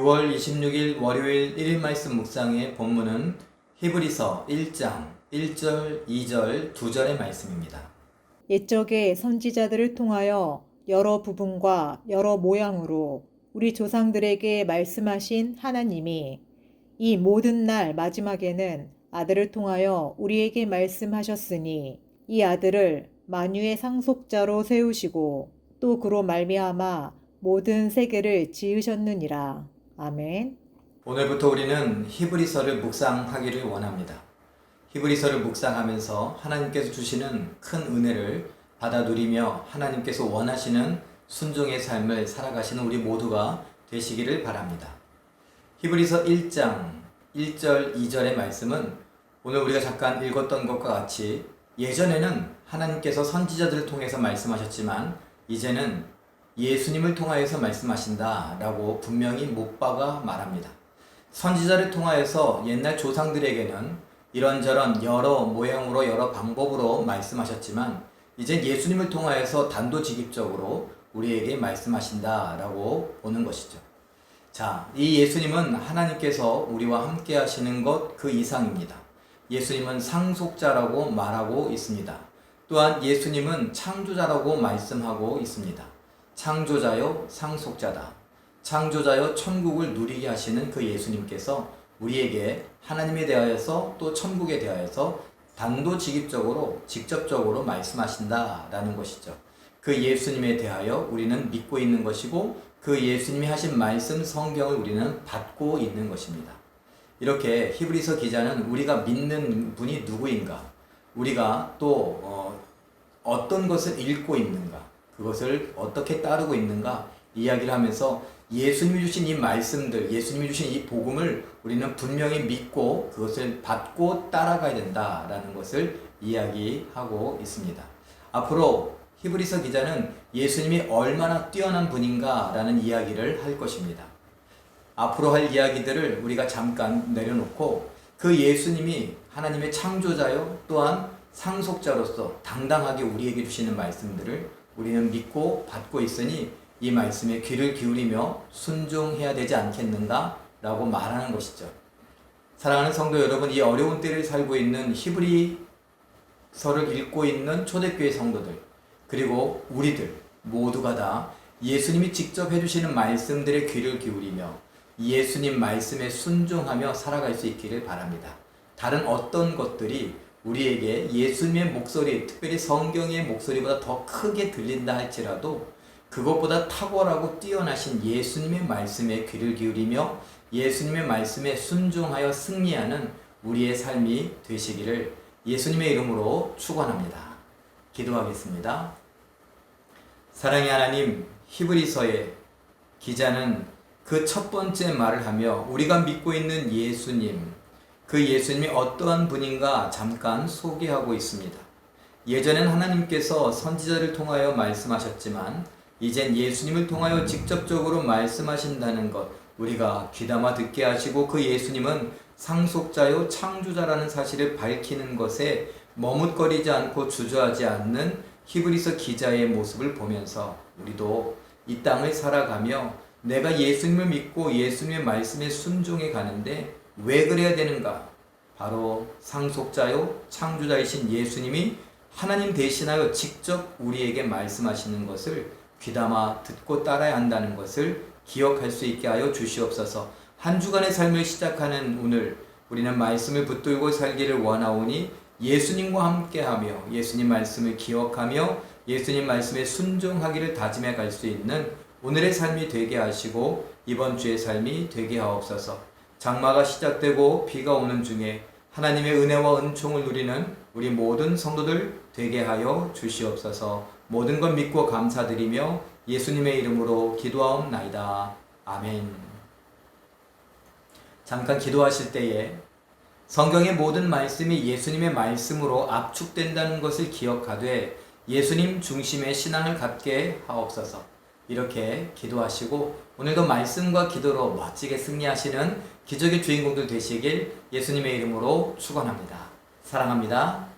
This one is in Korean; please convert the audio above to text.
6월 26일 월요일 1일 말씀 묵상의 본문은 히브리서 1장 1절, 2절, 2절의 말씀입니다. 옛적의 선지자들을 통하여 여러 부분과 여러 모양으로 우리 조상들에게 말씀하신 하나님이 이 모든 날 마지막에는 아들을 통하여 우리에게 말씀하셨으니 이 아들을 만유의 상속자로 세우시고 또 그로 말미암아 모든 세계를 지으셨느니라. 아멘. 오늘부터 우리는 히브리서를 묵상하기를 원합니다. 히브리서를 묵상하면서 하나님께서 주시는 큰 은혜를 받아 누리며 하나님께서 원하시는 순종의 삶을 살아가시는 우리 모두가 되시기를 바랍니다. 히브리서 1장 1절 2절의 말씀은 오늘 우리가 잠깐 읽었던 것과 같이 예전에는 하나님께서 선지자들을 통해서 말씀하셨지만 이제는 예수님을 통하여서 말씀하신다 라고 분명히 못박아 말합니다. 선지자를 통하여서 옛날 조상들에게는 이런저런 여러 모양으로 여러 방법으로 말씀하셨지만 이제 예수님을 통하여서 단도직입적으로 우리에게 말씀하신다 라고 보는 것이죠. 자, 이 예수님은 하나님께서 우리와 함께 하시는 것 그 이상입니다. 예수님은 상속자라고 말하고 있습니다. 또한 예수님은 창조자라고 말씀하고 있습니다. 창조자요, 상속자다. 창조자요, 천국을 누리게 하시는 그 예수님께서 우리에게 하나님에 대하여서 또 천국에 대하여서 단도직입적으로 직접적으로 말씀하신다라는 것이죠. 그 예수님에 대하여 우리는 믿고 있는 것이고 그 예수님이 하신 말씀 성경을 우리는 받고 있는 것입니다. 이렇게 히브리서 기자는 우리가 믿는 분이 누구인가, 우리가 또 어, 어떤 것을 읽고 있는가, 그것을 어떻게 따르고 있는가 이야기를 하면서 예수님이 주신 이 말씀들, 예수님이 주신 이 복음을 우리는 분명히 믿고 그것을 받고 따라가야 된다라는 것을 이야기하고 있습니다. 앞으로 히브리서 기자는 예수님이 얼마나 뛰어난 분인가라는 이야기를 할 것입니다. 앞으로 할 이야기들을 우리가 잠깐 내려놓고 그 예수님이 하나님의 창조자요 또한 상속자로서 당당하게 우리에게 주시는 말씀들을 우리는 믿고 받고 있으니 이 말씀에 귀를 기울이며 순종해야 되지 않겠는가? 라고 말하는 것이죠. 사랑하는 성도 여러분, 이 어려운 때를 살고 있는 히브리서를 읽고 있는 초대교회 성도들, 그리고 우리들 모두가 다 예수님이 직접 해주시는 말씀들의 귀를 기울이며 예수님 말씀에 순종하며 살아갈 수 있기를 바랍니다. 다른 어떤 것들이 우리에게 예수님의 목소리, 특별히 성경의 목소리보다 더 크게 들린다 할지라도 그것보다 탁월하고 뛰어나신 예수님의 말씀에 귀를 기울이며 예수님의 말씀에 순종하여 승리하는 우리의 삶이 되시기를 예수님의 이름으로 축원합니다. 기도하겠습니다. 사랑의 하나님, 히브리서의 기자는 그 첫 번째 말을 하며 우리가 믿고 있는 예수님, 그 예수님이 어떠한 분인가 잠깐 소개하고 있습니다. 예전엔 하나님께서 선지자를 통하여 말씀하셨지만 이젠 예수님을 통하여 직접적으로 말씀하신다는 것 우리가 귀담아 듣게 하시고 그 예수님은 상속자요 창조자라는 사실을 밝히는 것에 머뭇거리지 않고 주저하지 않는 히브리서 기자의 모습을 보면서 우리도 이 땅을 살아가며 내가 예수님을 믿고 예수님의 말씀에 순종해 가는데 왜 그래야 되는가? 바로 상속자요 창조자이신 예수님이 하나님 대신하여 직접 우리에게 말씀하시는 것을 귀담아 듣고 따라야 한다는 것을 기억할 수 있게 하여 주시옵소서. 한 주간의 삶을 시작하는 오늘 우리는 말씀을 붙들고 살기를 원하오니 예수님과 함께하며 예수님 말씀을 기억하며 예수님 말씀에 순종하기를 다짐해 갈 수 있는 오늘의 삶이 되게 하시고 이번 주의 삶이 되게 하옵소서. 장마가 시작되고 비가 오는 중에 하나님의 은혜와 은총을 누리는 우리 모든 성도들 되게 하여 주시옵소서. 모든 것 믿고 감사드리며 예수님의 이름으로 기도하옵나이다. 아멘. 잠깐 기도하실 때에 성경의 모든 말씀이 예수님의 말씀으로 압축된다는 것을 기억하되 예수님 중심의 신앙을 갖게 하옵소서. 이렇게 기도하시고 오늘도 말씀과 기도로 멋지게 승리하시는 기적의 주인공들 되시길 예수님의 이름으로 축원합니다. 사랑합니다.